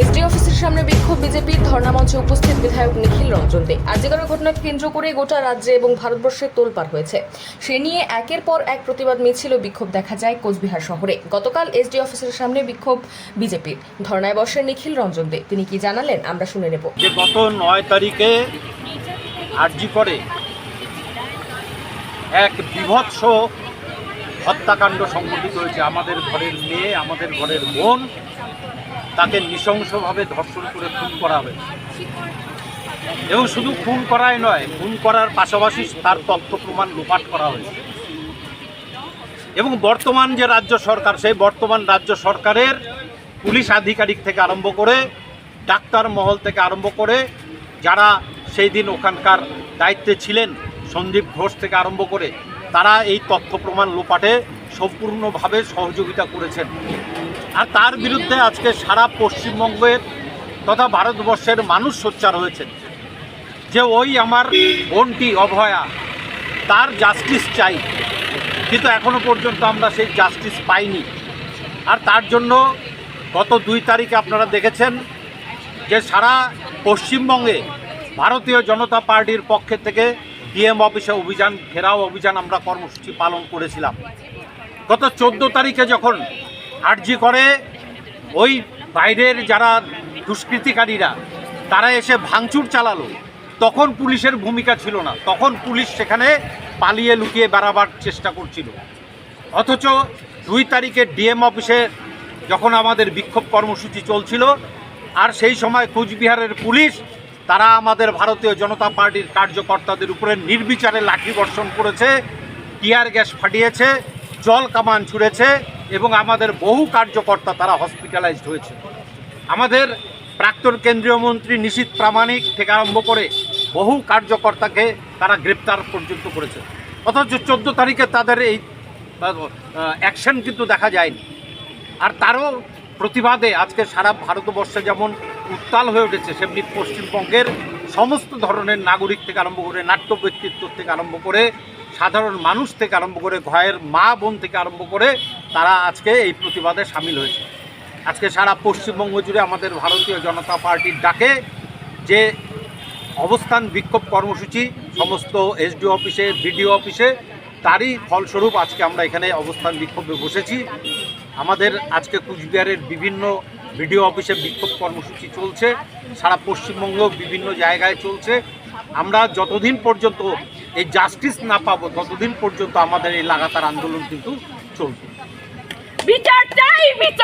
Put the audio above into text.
SD অফিসের সামনে বিক্ষোভ বিজেপির ধর্ণামঞ্চে উপস্থিত বিধায়ক নিখিল রঞ্জন দে। আর্যিকরের ঘটনাকে কেন্দ্র করে গোটা রাজ্যে এবং ভারতবর্ষে তোলপাড় হয়েছে। সে নিয়ে একের পর এক প্রতিবাদ মিছিল ও বিক্ষোভ দেখা যায় কোচবিহার শহরে। গতকাল এসডি অফিসের সামনে বিক্ষোভ বিজেপির। ধর্ণায় বসেন নিখিল রঞ্জন দে। তিনি কি জানালেন? আমরা শুনে নেব। যে গত নয় তারিখে আরজি করে এক বিভৎস হত্যাকাণ্ড সংঘটিত হয়েছে। আমাদের ঘরের মেয়ে, আমাদের ঘরের বোন তাকে নৃশংসভাবে ধর্ষণ করে খুন করা হয়েছে। এবং শুধু খুন করাই নয়, খুন করার পাশাপাশি তার তথ্য প্রমাণ লোপাট করা হয়েছে। এবং বর্তমান যে রাজ্য সরকার, সেই বর্তমান রাজ্য সরকারের পুলিশ আধিকারিক থেকে আরম্ভ করে, ডাক্তার মহল থেকে আরম্ভ করে, যারা সেই দিন ওখানকার দায়িত্বে ছিলেন, সন্দীপ ঘোষ থেকে আরম্ভ করে, তারা এই তথ্য প্রমাণ লোপাটে সম্পূর্ণভাবে সহযোগিতা করেছেন। আর তার বিরুদ্ধে আজকে সারা পশ্চিমবঙ্গের তথা ভারতবর্ষের মানুষ সোচ্চার হয়েছেন যে ওই আমার বোনটি অভয়া, তার জাস্টিস চাই। কিন্তু এখনও পর্যন্ত আমরা সেই জাস্টিস পাইনি। আর তার জন্য গত দুই তারিখে আপনারা দেখেছেন যে সারা পশ্চিমবঙ্গে ভারতীয় জনতা পার্টির পক্ষে থেকে ডিএম অফিসে অভিযান, ঘেরাও অভিযান আমরা কর্মসূচি পালন করেছিলাম। গত চোদ্দ তারিখে যখন আর্জি করে, ওই বাইরের যারা দুষ্কৃতিকারীরা, তারা এসে ভাঙচুর চালালো। তখন পুলিশের ভূমিকা ছিল না। তখন পুলিশ সেখানে পালিয়ে লুকিয়ে বেড়াবার চেষ্টা করছিল। অথচ দুই তারিখে ডিএম অফিসে যখন আমাদের বিক্ষোভ কর্মসূচি চলছিল, আর সেই সময় কুচবিহারের পুলিশ তারা আমাদের ভারতীয় জনতা পার্টির কার্যকর্তাদের উপরে নির্বিচারে লাঠি বর্ষণ করেছে, টিয়ার গ্যাস ফাটিয়েছে, জল কামান ছুঁড়েছে এবং আমাদের বহু কার্যকর্তা তারা হসপিটালাইজড হয়েছে। আমাদের প্রাক্তন কেন্দ্রীয় মন্ত্রী নিশীত প্রামাণিক থেকে আরম্ভ করে বহু কার্যকর্তাকে তারা গ্রেপ্তার পর্যন্ত করেছে। অথচ চোদ্দ তারিখে তাদের এই অ্যাকশন কিন্তু দেখা যায়নি। আর তারও প্রতিবাদে আজকে সারা ভারতবর্ষে যেমন উত্তাল হয়ে উঠেছে সেমনি পশ্চিমবঙ্গের সমস্ত ধরনের নাগরিক থেকে আরম্ভ করে নাট্য ব্যক্তিত্ব থেকে আরম্ভ করে সাধারণ মানুষ থেকে আরম্ভ করে ঘয়ের মা বোন থেকে আরম্ভ করে তারা আজকে এই প্রতিবাদে সামিল হয়েছে। আজকে সারা পশ্চিমবঙ্গ জুড়ে আমাদের ভারতীয় জনতা পার্টির ডাকে যে অবস্থান বিক্ষোভ কর্মসূচি সমস্ত এসডিও অফিসে বিডিও অফিসে তারই ফলস্বরূপ আজকে আমরা এখানে অবস্থান বিক্ষোভে বসেছি। আমাদের আজকে কুচবিহারের বিভিন্ন বিডিও অফিসে বিক্ষোভ কর্মসূচি চলছে, সারা পশ্চিমবঙ্গ বিভিন্ন জায়গায় চলছে। আমরা যতদিন পর্যন্ত এই জাস্টিস না পাবো, ততদিন পর্যন্ত আমাদের এই লাগাতার আন্দোলন কিন্তু চলবে। বিচার চাই, বিচার।